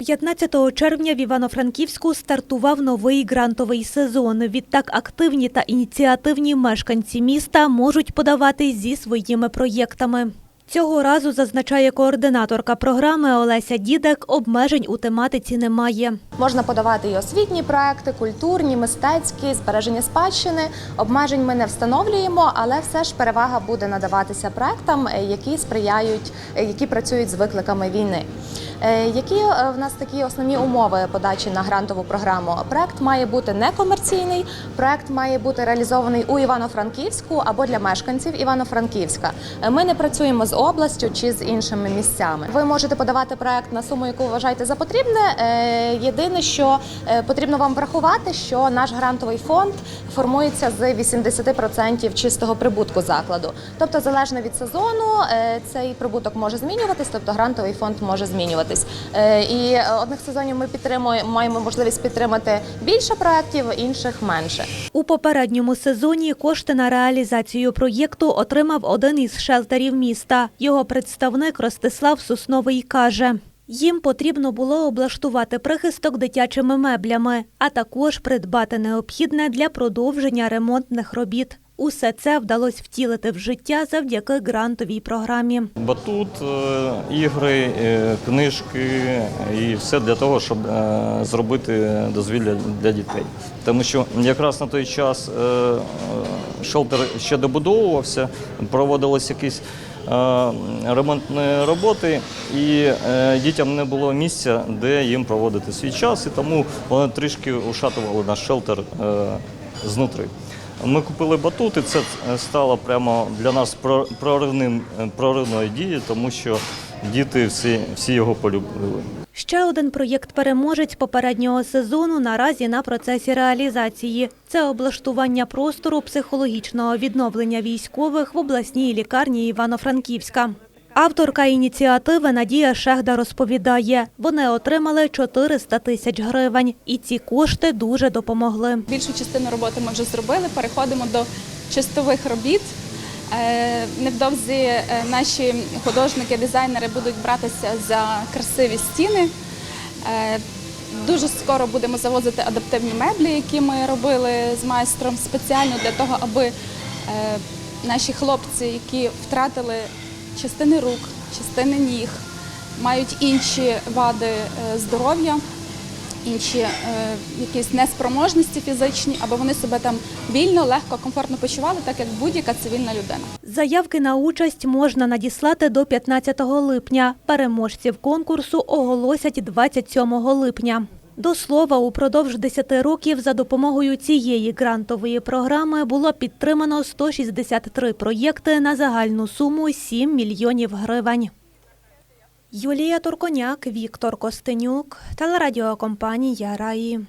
15 червня в Івано-Франківську стартував новий грантовий сезон. Відтак активні та ініціативні мешканці міста можуть подавати зі своїми проєктами. Цього разу, зазначає координаторка програми Олеся Дідек, обмежень у тематиці немає. Можна подавати і освітні проекти, культурні, мистецькі, збереження спадщини. Обмежень ми не встановлюємо, але все ж перевага буде надаватися проектам, які сприяють, які працюють з викликами війни. Е, Які е, в нас такі основні умови подачі на грантову програму? Проект має бути некомерційний, проект має бути реалізований у Івано-Франківську або для мешканців Івано-Франківська. Е, Ми не працюємо з областю чи з іншими місцями. Ви можете подавати проект на суму, яку вважаєте за потрібне. Єдине, що потрібно вам врахувати, що наш грантовий фонд формується з 80% чистого прибутку закладу. Тобто, залежно від сезону, цей прибуток може змінюватись, тобто грантовий фонд може змінюватись. Е, І е, одних сезонів ми підтримуємо, маємо можливість підтримати більше проєктів, інших менше. У попередньому сезоні кошти на реалізацію проєкту отримав один із шелтерів міста. Його представник Ростислав Сосновий каже. Їм потрібно було облаштувати прихисток дитячими меблями, а також придбати необхідне для продовження ремонтних робіт. Усе це вдалося втілити в життя завдяки грантовій програмі. Батут, е, ігри, е, книжки і все для того, щоб е, зробити дозвілля для дітей. Тому що якраз на той час шелтер ще добудовувався, проводились якісь ремонтні роботи, і дітям не було місця, де їм проводити свій час, і тому вони трішки ушатували наш шелтер знутри. Ми купили батут, і це стало прямо для нас про- проривним проривною дією, тому що діти всі, всі його полюбили. Ще один проєкт-переможець попереднього сезону наразі на процесі реалізації. Це облаштування простору психологічного відновлення військових в обласній лікарні Івано-Франківська. Авторка ініціативи Надія Шехда розповідає, вони отримали 400 тисяч гривень, і ці кошти дуже допомогли. Більшу частину роботи ми вже зробили. Переходимо до чистових робіт. Е, Невдовзі е, наші художники, дизайнери будуть братися за красиві стіни. Е, Дуже скоро будемо завозити адаптивні меблі, які ми робили з майстром спеціально для того, аби наші хлопці, які втратили частини рук, частини ніг, мають інші вади е, здоров'я, інші е, якісь неспроможності фізичні, аби вони себе там вільно, легко, комфортно почували, так як будь-яка цивільна людина. Заявки на участь можна надіслати до 15 липня. Переможців конкурсу оголосять 27 липня. До слова, упродовж 10 років за допомогою цієї грантової програми було підтримано 163 проєкти на загальну суму 7 мільйонів гривень. Юлія Турконяк, Віктор Костенюк, телерадіокомпанія Раї.